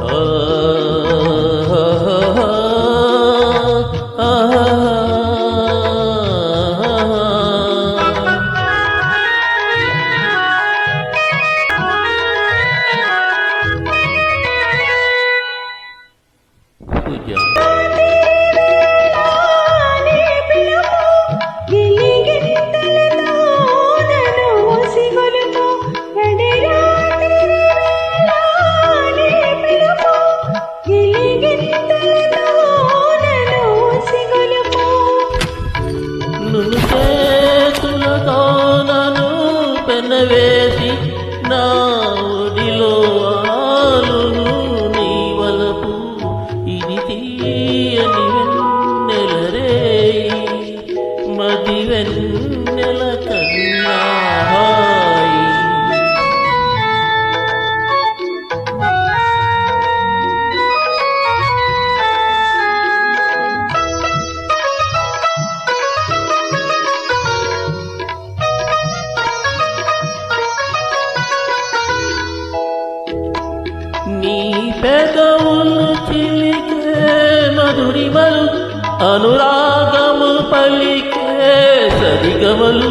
呃 చేతులతో నన్ను పెనవేసి నా ఒడిలో ఆలును నీ వలపు. ఇది తీయని వెన్నెల రేయి మది వెన్నెల నీ పెదవులు చిలికే మధురిమలు అనురాగము పలికే సరిగమలు.